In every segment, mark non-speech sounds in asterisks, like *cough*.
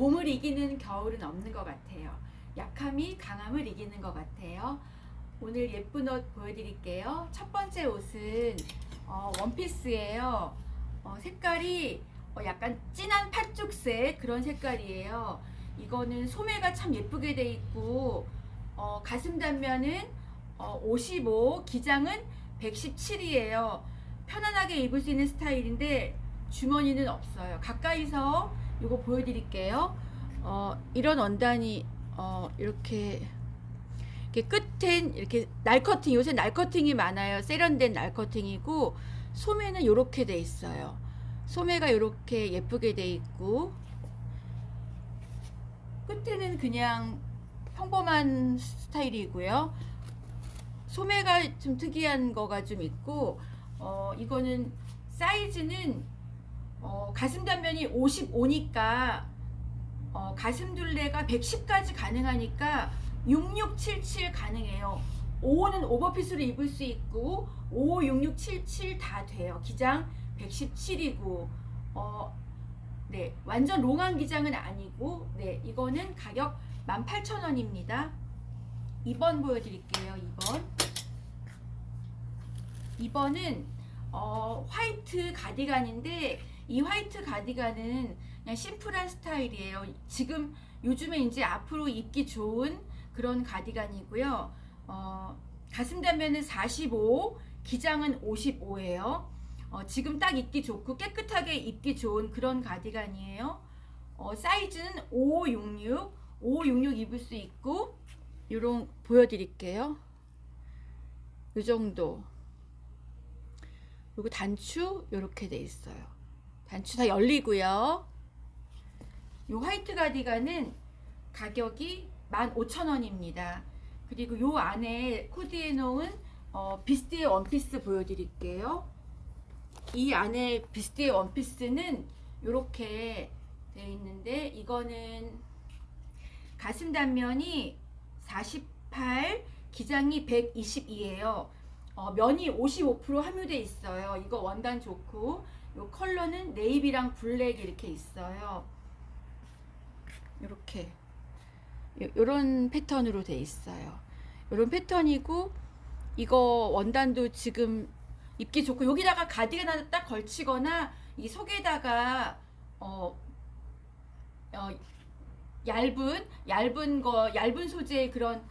봄을 이기는 겨울은 없는 것 같아요. 약함이 강함을 이기는 것 같아요. 오늘 예쁜 옷 보여드릴게요. 첫 번째 옷은 어, 원피스예요. 어, 색깔이 어, 약간 진한 팥죽색 그런 색깔이에요. 이거는 소매가 참 예쁘게 돼 있고 어, 가슴 단면은 어, 55, 기장은 117이에요. 편안하게 입을 수 있는 스타일인데 주머니는 없어요. 가까이서 이거 보여드릴게요. 어, 이런 원단이 어, 이렇게 이렇게 끝엔 이렇게 날커팅 요새 날커팅이 많아요. 세련된 날커팅이고 소매는 이렇게 돼 있어요. 소매가 이렇게 예쁘게 돼 있고 끝에는 그냥 평범한 스타일이고요. 소매가 좀 특이한 거가 좀 있고 어 이거는 사이즈는 어 가슴 단면이 55니까 어 가슴 둘레가 110까지 가능하니까 6677 가능해요. 5는 오버핏으로 입을 수 있고 5, 66, 77 다 돼요. 기장 117이고 어 네, 완전 롱한 기장은 아니고 네, 이거는 가격 18,000원입니다. 2번 보여드릴게요. 2번. 2번은 어, 화이트 가디건인데 이 화이트 가디건은 그냥 심플한 스타일이에요. 지금 요즘에 이제 앞으로 입기 좋은 그런 가디건이고요. 어, 가슴 단면은 45, 기장은 55예요. 어, 지금 딱 입기 좋고 깨끗하게 입기 좋은 그런 가디건이에요. 어, 사이즈는 566, 566 입을 수 있고 요런 보여드릴게요. 요 정도. 그리고 단추 요렇게 돼 있어요. 단추 다 열리고요. 요 화이트 가디건은 가격이 15,000원입니다. 그리고 요 안에 코디해 놓은 어, 비스트의 원피스 보여드릴게요. 이 안에 비스트의 원피스는 이렇게 되어 있는데 이거는 가슴 단면이 48, 기장이 122예요. 어, 면이 55% 함유돼 있어요. 이거 원단 좋고 이 컬러는 네이비랑 블랙 이렇게 있어요. 이렇게 이런 패턴으로 돼 있어요. 이런 패턴이고 이거 원단도 지금 입기 좋고 여기다가 가디건 하나 딱 걸치거나 이 속에다가 어, 어 얇은 얇은 거 얇은 소재의 그런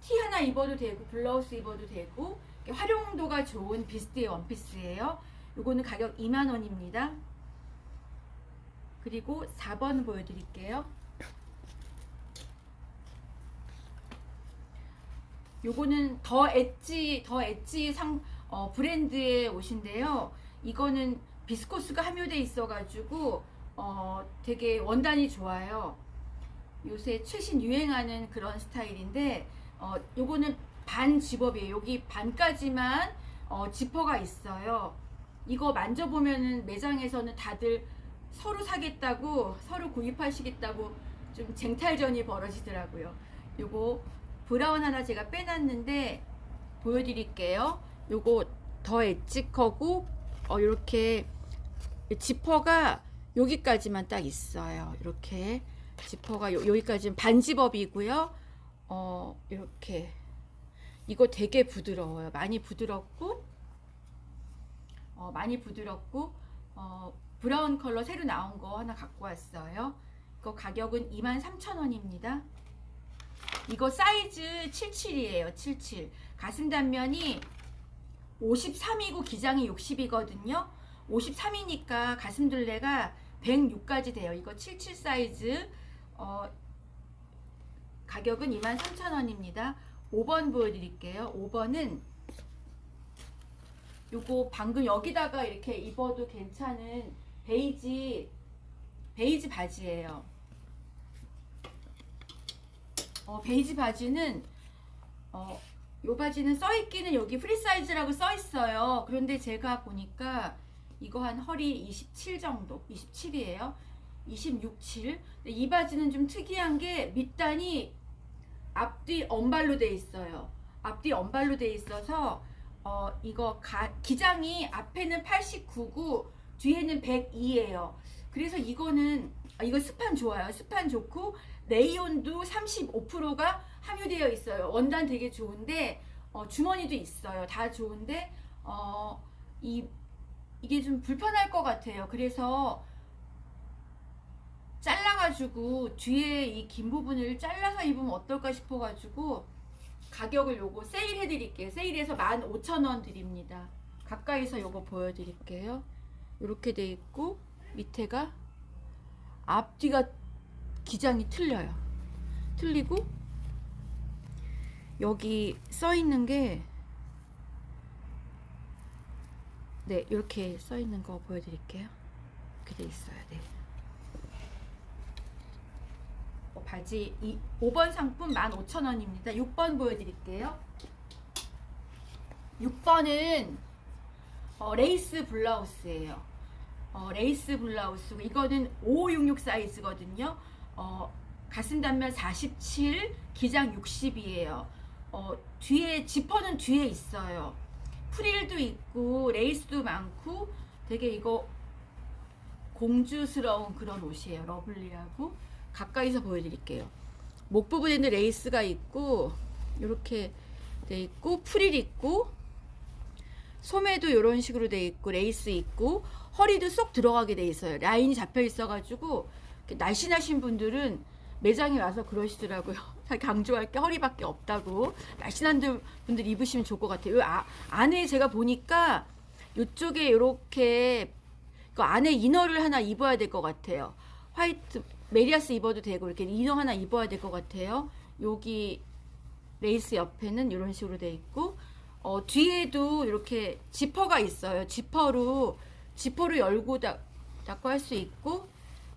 티 하나 입어도 되고 블라우스 입어도 되고 활용도가 좋은 비스트의 원피스예요. 요거는 가격 2만 원입니다. 그리고 4번 보여드릴게요. 요거는 더 엣지 더 엣지 상 어, 브랜드의 옷인데요. 이거는 비스코스가 함유돼 있어가지고 어, 되게 원단이 좋아요. 요새 최신 유행하는 그런 스타일인데 어, 요거는 반 집업이에요. 여기 반까지만 어, 지퍼가 있어요. 이거 만져보면은 매장에서는 다들 서로 사겠다고 서로 구입하시겠다고 좀 쟁탈전이 벌어지더라고요. 요거 브라운 하나 제가 빼놨는데 보여드릴게요. 요거 더 엣직하고 어 이렇게 지퍼가 여기까지만 딱 있어요. 이렇게 지퍼가 요, 여기까지는 반지법이고요. 어 이렇게 이거 되게 부드러워요. 많이 부드럽고 어 많이 부드럽고 어 브라운 컬러 새로 나온 거 하나 갖고 왔어요. 이거 가격은 23,000원입니다. 이거 사이즈 77이에요. 77. 가슴 단면이 53이고 기장이 60이거든요. 53이니까 가슴 둘레가 106까지 돼요. 이거 77 사이즈. 어, 가격은 23,000원입니다. 5번 보여드릴게요. 5번은 요거 방금 여기다가 이렇게 입어도 괜찮은 베이지 베이지 바지예요. 어, 베이지 바지는 어, 요 바지는 써있기는 여기 프리 사이즈라고 써있어요. 그런데 제가 보니까 이거 한 허리 27 정도, 27이에요. 26, 7. 근데 이 바지는 좀 특이한 게 밑단이 앞뒤 언발로 돼 있어요. 앞뒤 언발로 돼 있어서 어, 이거 가, 기장이 앞에는 89고 뒤에는 102예요. 그래서 이거는 아, 이거 스판 좋아요. 스판 좋고 레이온도 35%가 함유되어 있어요. 원단 되게 좋은데 어, 주머니도 있어요. 다 좋은데 어, 이 이게 좀 불편할 것 같아요. 그래서 잘라가지고 뒤에 이 긴 부분을 잘라서 입으면 어떨까 싶어가지고 가격을 요거 세일해 드릴게요. 세일해서 15,000원 드립니다. 가까이서 요거 보여 드릴게요. 이렇게 돼 있고 밑에가 앞뒤가 기장이 틀려요. 틀리고 여기 써 있는 게 네, 이렇게 써 있는 거 보여 드릴게요. 이렇게 돼 있어요. 네. 어, 바지 이 5번 상품 15,000원입니다. 6번 보여드릴게요. 6번은 어, 레이스 블라우스예요. 어, 레이스 블라우스고 이거는 5566 사이즈거든요. 어, 가슴 단면 47, 기장 60이에요. 어, 뒤에 지퍼는 뒤에 있어요. 프릴도 있고 레이스도 많고 되게 이거 공주스러운 그런 옷이에요. 러블리하고 가까이서 보여드릴게요. 목 부분에는 레이스가 있고 이렇게 돼 있고 프릴 있고 소매도 이런 식으로 돼 있고 레이스 있고 허리도 쏙 들어가게 돼 있어요. 라인이 잡혀 있어가지고 날씬하신 분들은 매장에 와서 그러시더라고요. *laughs* 강조할 게 허리밖에 없다고. 날씬한 분들 입으시면 좋을 것 같아요. 요 아, 안에 제가 보니까 이쪽에 이렇게 그 안에 이너를 하나 입어야 될 것 같아요. 화이트 메리아스 입어도 되고 이렇게 이너 하나 입어야 될 것 같아요. 여기 레이스 옆에는 이런 식으로 돼 있고 어, 뒤에도 이렇게 지퍼가 있어요. 지퍼로 지퍼로 열고 닫, 닫고 할 수 있고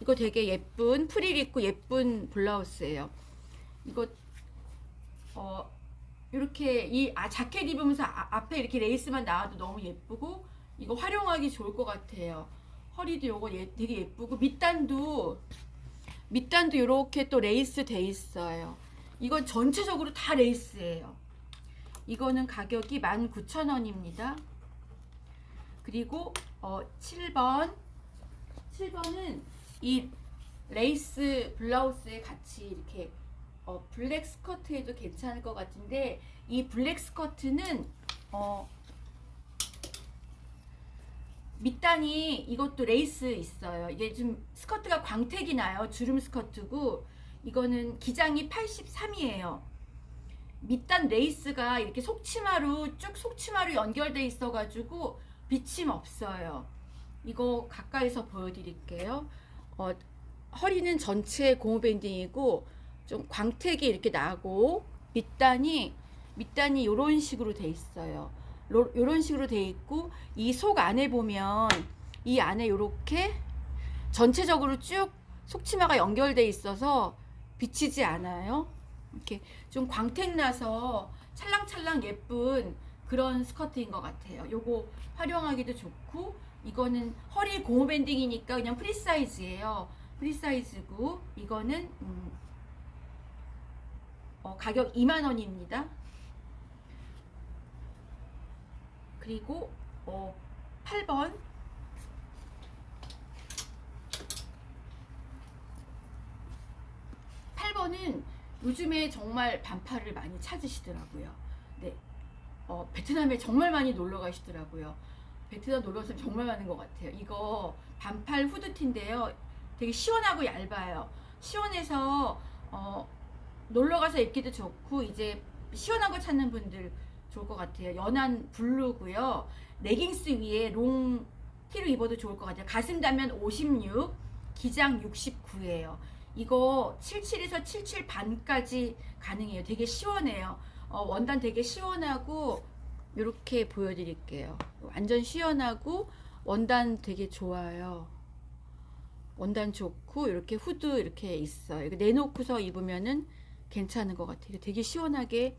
이거 되게 예쁜 프릴 있고 예쁜 블라우스예요. 이거 어 이렇게 이 아, 자켓 입으면서 아, 앞에 이렇게 레이스만 나와도 너무 예쁘고 이거 활용하기 좋을 것 같아요. 허리도 요거 예, 되게 예쁘고 밑단도 밑단도 이렇게 또 레이스 돼 있어요. 이건 전체적으로 다 레이스예요. 이거는 가격이 19,000원입니다. 그리고 어 7번 7번은 이 레이스 블라우스에 같이 이렇게 어 블랙 스커트에도 괜찮을 것 같은데 이 블랙 스커트는 어 밑단이 이것도 레이스 있어요. 이게 좀 스커트가 광택이 나요. 주름 스커트고 이거는 기장이 83이에요. 밑단 레이스가 이렇게 속치마로 쭉 속치마로 연결돼 있어 가지고 비침 없어요. 이거 가까이서 보여드릴게요. 어, 허리는 전체 고무 밴딩이고 좀 광택이 이렇게 나고 밑단이 밑단이 이런 식으로 돼 있어요. 이런 식으로 돼 있고 이 속 안에 보면 이 안에 이렇게 전체적으로 쭉 속치마가 연결돼 있어서 비치지 않아요. 이렇게 좀 광택 나서 찰랑찰랑 예쁜 그런 스커트인 것 같아요. 요거 활용하기도 좋고 이거는 허리 고무 밴딩이니까 그냥 프리 사이즈예요. 프리 사이즈고 이거는 음, 어, 가격 2만 원입니다. 그리고 어, 8번 8번은 요즘에 정말 반팔을 많이 찾으시더라고요. 네. 어, 베트남에 정말 많이 놀러 가시더라고요. 베트남 놀러 가서 정말 많은 것 같아요. 이거 반팔 후드티인데요. 되게 시원하고 얇아요. 시원해서 어, 놀러 가서 입기도 좋고 이제 시원한 거 찾는 분들 좋을 것 같아요. 연한 블루고요. 레깅스 위에 롱 티로 입어도 좋을 것 같아요. 가슴 단면 56, 기장 69예요. 이거 77에서 77 반까지 가능해요. 되게 시원해요. 어, 원단 되게 시원하고 이렇게 보여드릴게요. 완전 시원하고 원단 되게 좋아요. 원단 좋고 이렇게 후드 이렇게 있어요. 내놓고서 입으면은 괜찮은 것 같아요. 되게 시원하게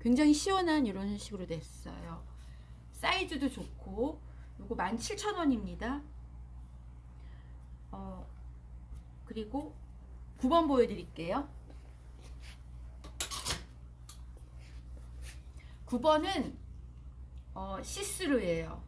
굉장히 시원한 이런 식으로 됐어요. 사이즈도 좋고 이거 17,000원입니다. 어, 그리고 9번 보여드릴게요. 9번은 어, 시스루예요.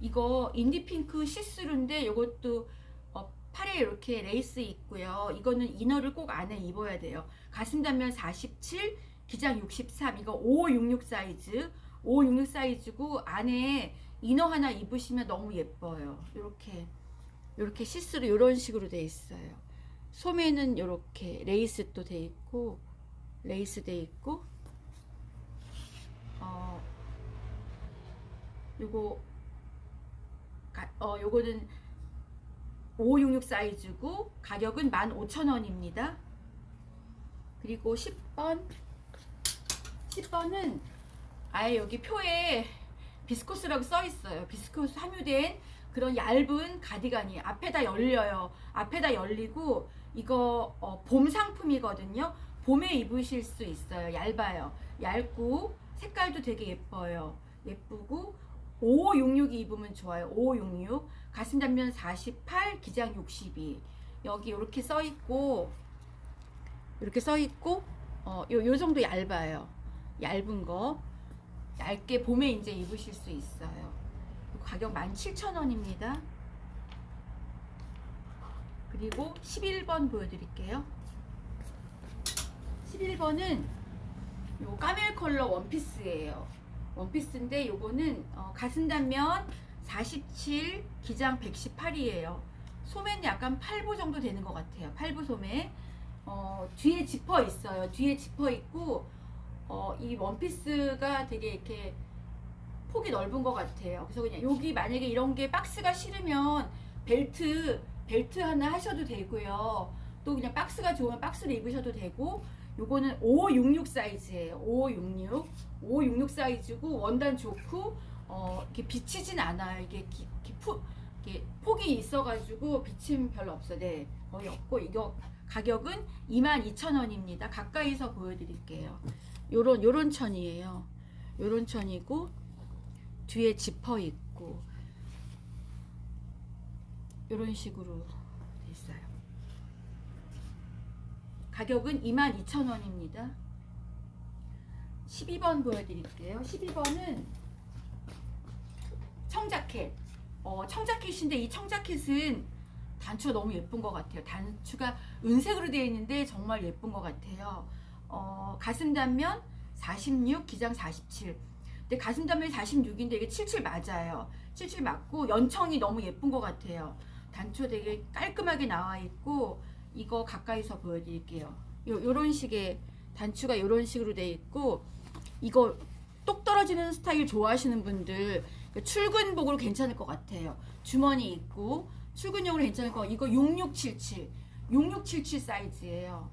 이거 인디핑크 시스루인데 이것도 어, 팔에 이렇게 레이스 있고요. 이거는 이너를 꼭 안에 입어야 돼요. 가슴 단면 47, 기장 63. 이거 5566 사이즈. 5566 사이즈고 안에 이너 하나 입으시면 너무 예뻐요. 이렇게 이렇게 시스루 이런 식으로 돼 있어요. 소매는 이렇게 레이스 또 돼 있고 레이스 돼 있고 어 요거 가, 어 요거는 5566 사이즈고 가격은 15,000원입니다. 그리고 10번 10번은 아예 여기 표에 비스코스라고 써 있어요. 비스코스 함유된 그런 얇은 가디건이 앞에다 열려요. 앞에다 열리고 이거 어, 봄 상품이거든요. 봄에 입으실 수 있어요. 얇아요. 얇고 색깔도 되게 예뻐요. 예쁘고 5566이 입으면 좋아요. 5566 가슴 단면 48, 기장 62. 여기 이렇게 써 있고 이렇게 써 있고 어, 요, 요 정도 얇아요. 얇은 거 얇게 봄에 이제 입으실 수 있어요. 가격 17,000원입니다. 그리고 11번 보여드릴게요. 11번은 요 까멜 컬러 원피스예요. 원피스인데 요거는 어, 가슴 단면 47, 기장 118이에요. 소매는 약간 8부 정도 되는 것 같아요. 8부 소매. 어, 뒤에 지퍼 있어요. 뒤에 지퍼 있고 어, 이 원피스가 되게 이렇게 폭이 넓은 것 같아요. 그래서 그냥 여기 만약에 이런 게 박스가 싫으면 벨트 벨트 하나 하셔도 되고요. 또 그냥 박스가 좋으면 박스를 입으셔도 되고 요거는 5566 사이즈예요. 5566 5566 사이즈고 원단 좋고 어, 이렇게 비치진 않아요. 이게 기, 기, 푸, 이게 폭이 있어가지고 비침 별로 없어. 네, 거의 없고 이거 가격은 22,000원입니다. 가까이서 보여드릴게요. 요런 요런 천이에요. 요런 천이고 뒤에 지퍼 있고 요런 식으로 돼 있어요. 가격은 22,000원입니다. 12번 보여드릴게요. 12번은 청자켓. 어, 청자켓인데 이 청자켓은 단추가 너무 예쁜 것 같아요. 단추가 은색으로 되어 있는데 정말 예쁜 것 같아요. 어, 가슴 단면 46, 기장 47. 근데 가슴 단면이 46인데 이게 77 맞아요. 77 맞고 연청이 너무 예쁜 것 같아요. 단추 되게 깔끔하게 나와 있고 이거 가까이서 보여드릴게요. 요, 요런 식의 단추가 요런 식으로 돼 있고 이거 똑 떨어지는 스타일 좋아하시는 분들 그 출근복으로 괜찮을 것 같아요. 주머니 있고 출근용으로 괜찮을 거 이거 6677 6677 사이즈예요.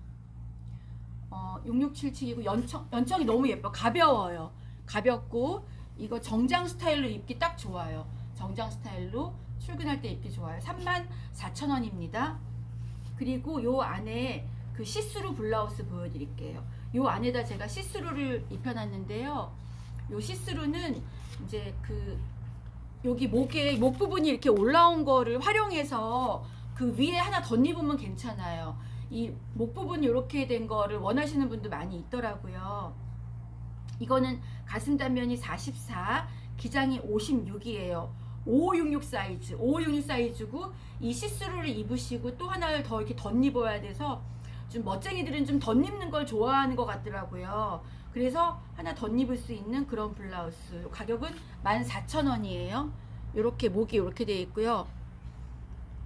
어, 6677이고 연청 연청이 너무 예뻐 가벼워요. 가볍고 이거 정장 스타일로 입기 딱 좋아요. 정장 스타일로 출근할 때 입기 좋아요. 34,000원입니다. 그리고 요 안에 그 시스루 블라우스 보여드릴게요. 요 안에다 제가 시스루를 입혀놨는데요. 요 시스루는 이제 그 여기 목에 목 부분이 이렇게 올라온 거를 활용해서 그 위에 하나 덧입으면 괜찮아요. 이 목 부분 이렇게 된 거를 원하시는 분도 많이 있더라고요. 이거는 가슴 단면이 44, 기장이 56이에요. 5566 사이즈, 5566 사이즈고 이 시스루를 입으시고 또 하나를 더 이렇게 덧입어야 돼서 좀 멋쟁이들은 좀 덧입는 걸 좋아하는 것 같더라고요. 그래서 하나 덧입을 수 있는 그런 블라우스. 가격은 14,000원이에요. 이렇게 목이 이렇게 돼 있고요.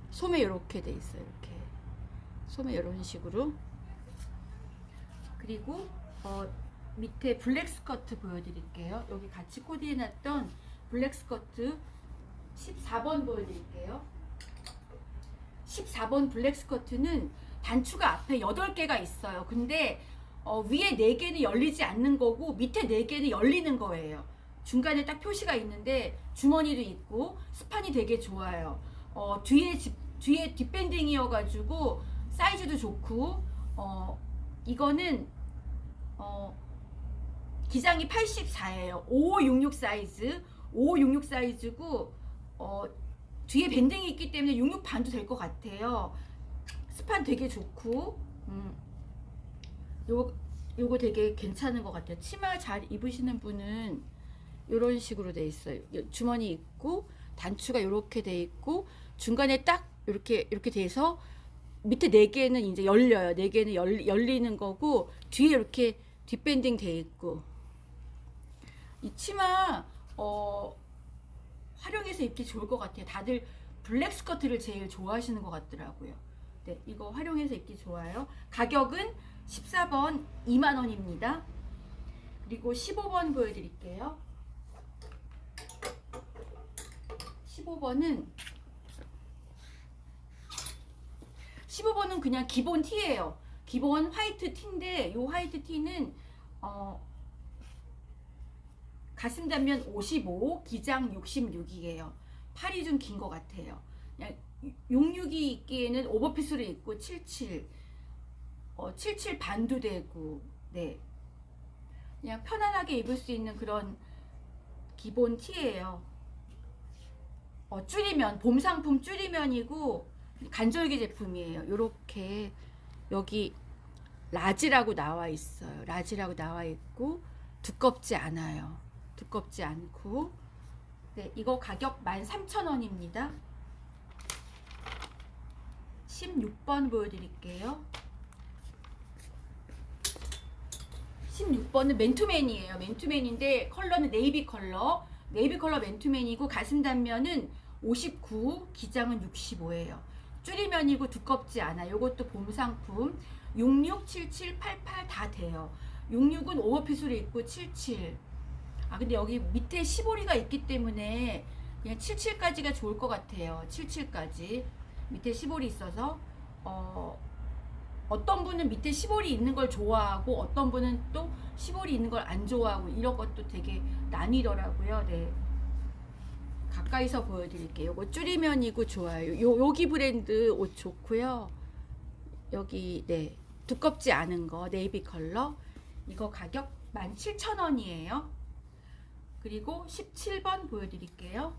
소매 이렇게 돼 있어요. 이렇게 소매 이런 식으로. 그리고 어, 밑에 블랙 스커트 보여드릴게요. 여기 같이 코디해놨던 블랙 스커트 14번 보여드릴게요. 14번 블랙 스커트는 단추가 앞에 8개가 있어요. 근데 어, 위에 4개는 열리지 않는 거고 밑에 4개는 열리는 거예요. 중간에 딱 표시가 있는데 주머니도 있고 스판이 되게 좋아요. 어, 뒤에 집, 뒤에 뒷밴딩이어가지고 사이즈도 좋고 어, 이거는 어, 기장이 84예요. 5566 사이즈, 5566 사이즈고 어, 뒤에 밴딩이 있기 때문에 66 반도 될 것 같아요. 스판 되게 좋고, 음, 요 요거 되게 괜찮은 것 같아요. 치마 잘 입으시는 분은 이런 식으로 돼 있어요. 요 주머니 있고 단추가 이렇게 돼 있고 중간에 딱 이렇게 이렇게 돼서 밑에 네 개는 이제 열려요. 네 개는 열, 열리는 거고 뒤에 이렇게 뒷밴딩 돼 있고 이 치마 어 활용해서 입기 좋을 것 같아요. 다들 블랙 스커트를 제일 좋아하시는 것 같더라고요. 네, 이거 활용해서 입기 좋아요. 가격은 14번 2만 원입니다. 그리고 15번 보여드릴게요. 15번은 15번은 그냥 기본 티예요. 기본 화이트 티인데 이 화이트 티는 어, 가슴 단면 55, 기장 66이에요. 팔이 좀 긴 것 같아요. 그냥 66이 있기에는 오버핏으로 입고 77, 어, 77 반도 되고, 네. 그냥 편안하게 입을 수 있는 그런 기본 티예요. 어, 줄이면 봄 상품 줄이면이고 간절기 제품이에요. 요렇게 여기 라지라고 나와 있어요. 라지라고 나와 있고 두껍지 않아요. 두껍지 않고 네, 이거 가격 13,000원입니다. 16번 보여드릴게요. 16번은 맨투맨이에요. 맨투맨인데 컬러는 네이비 컬러. 네이비 컬러 맨투맨이고 가슴 단면은 59, 기장은 65예요. 줄이면이고 두껍지 않아. 요것도 봄 상품. 66, 77, 88 다 돼요. 66은 오버핏으로 입고 77. 아 근데 여기 밑에 시보리가 있기 때문에 그냥 77까지가 좋을 것 같아요. 77까지 밑에 시보리 있어서 어 어떤 분은 밑에 시볼이 있는 걸 좋아하고 어떤 분은 또 시볼이 있는 걸 안 좋아하고 이런 것도 되게 나뉘더라고요. 네. 가까이서 보여드릴게요. 이거 줄이면이고 좋아요. 요 여기 브랜드 옷 좋고요. 여기 네 두껍지 않은 거 네이비 컬러 이거 가격 17,000원이에요. 그리고 17번 보여드릴게요.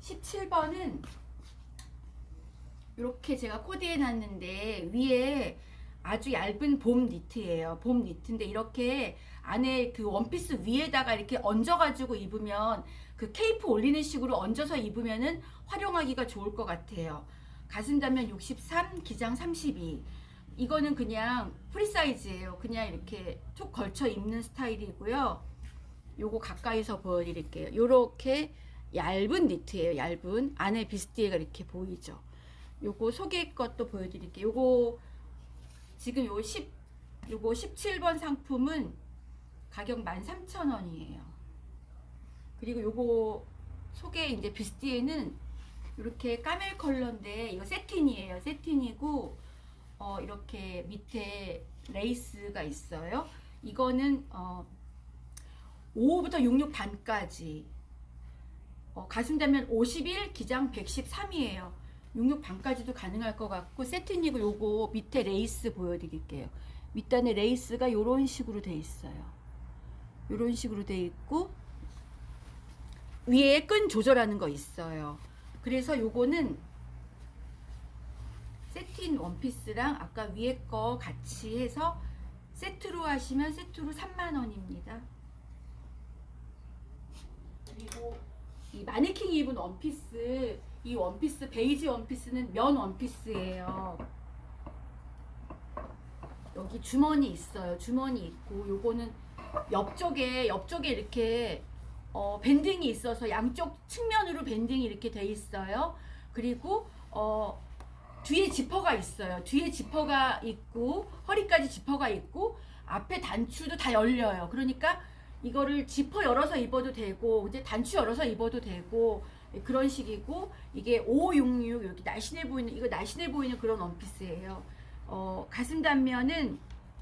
17번은 이렇게 제가 코디해 놨는데 위에 아주 얇은 봄 니트예요. 봄 니트인데 이렇게 안에 그 원피스 위에다가 이렇게 얹어가지고 입으면 그 케이프 올리는 식으로 얹어서 입으면은 활용하기가 좋을 것 같아요. 가슴 단면 63, 기장 32. 이거는 그냥 프리 사이즈예요. 그냥 이렇게 툭 걸쳐 입는 스타일이고요. 요거 가까이서 보여드릴게요. 요렇게 얇은 니트예요. 얇은 안에 비스티에가 이렇게 보이죠. 요거 소개 것도 보여드릴게요. 요거 지금 요 10, 요거 17번 상품은 가격 13,000원이에요. 그리고 요거 소개 이제 비스티에는 이렇게 까멜 컬러인데 이거 세틴이에요. 세틴이고 어 이렇게 밑에 레이스가 있어요. 이거는 어 5부터 66 반까지 어, 가슴 단면 51, 기장 113이에요. 66 반까지도 가능할 것 같고 세트니고 요거 밑에 레이스 보여드릴게요. 밑단에 레이스가 이런 식으로 돼 있어요. 이런 식으로 돼 있고 위에 끈 조절하는 거 있어요. 그래서 요거는 세틴 원피스랑 아까 위에 거 같이 해서 세트로 하시면 세트로 3만 원입니다. 그리고 이 마네킹이 입은 원피스 이 원피스 베이지 원피스는 면 원피스예요. 여기 주머니 있어요. 주머니 있고 요거는 옆쪽에 옆쪽에 이렇게 어, 밴딩이 있어서 양쪽 측면으로 밴딩이 이렇게 돼 있어요. 그리고 어, 뒤에 지퍼가 있어요. 뒤에 지퍼가 있고 허리까지 지퍼가 있고 앞에 단추도 다 열려요. 그러니까 이거를 지퍼 열어서 입어도 되고 이제 단추 열어서 입어도 되고 그런 식이고 이게 566 여기 날씬해 보이는 이거 날씬해 보이는 그런 원피스예요. 어, 가슴 단면은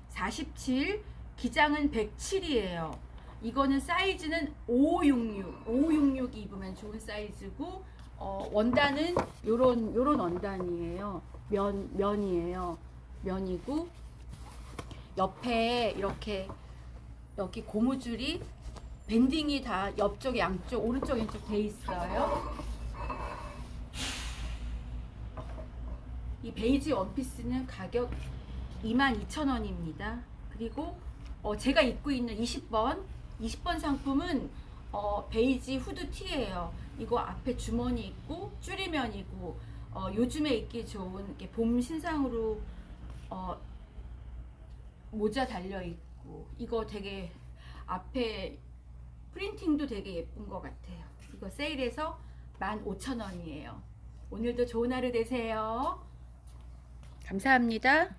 47, 기장은 107이에요. 이거는 사이즈는 566, 566 입으면 좋은 사이즈고 어, 원단은 요런 요런 원단이에요. 면 면이에요. 면이고 옆에 이렇게 여기 고무줄이 밴딩이 다 옆쪽 양쪽 오른쪽 왼쪽 돼 있어요. 이 베이지 원피스는 가격 22,000원입니다. 그리고 어, 제가 입고 있는 20번 20번 상품은 어, 베이지 후드 티예요. 이거 앞에 주머니 있고 줄이면이고 어, 요즘에 입기 좋은 봄 신상으로 어, 모자 달려 있고 이거 되게 앞에 프린팅도 되게 예쁜 것 같아요. 이거 세일해서 15,000원이에요. 오늘도 좋은 하루 되세요. 감사합니다.